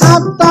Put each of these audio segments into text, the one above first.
up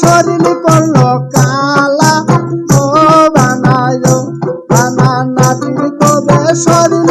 শরীর করল কালা। ও বানাইল বানানা তবে শরীর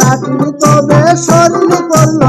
নাচনি তবে শরীর করল।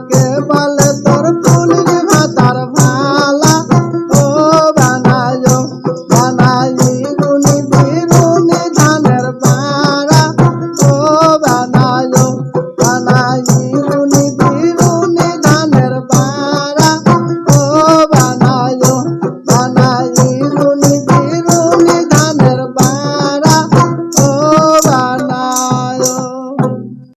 কাকে বলে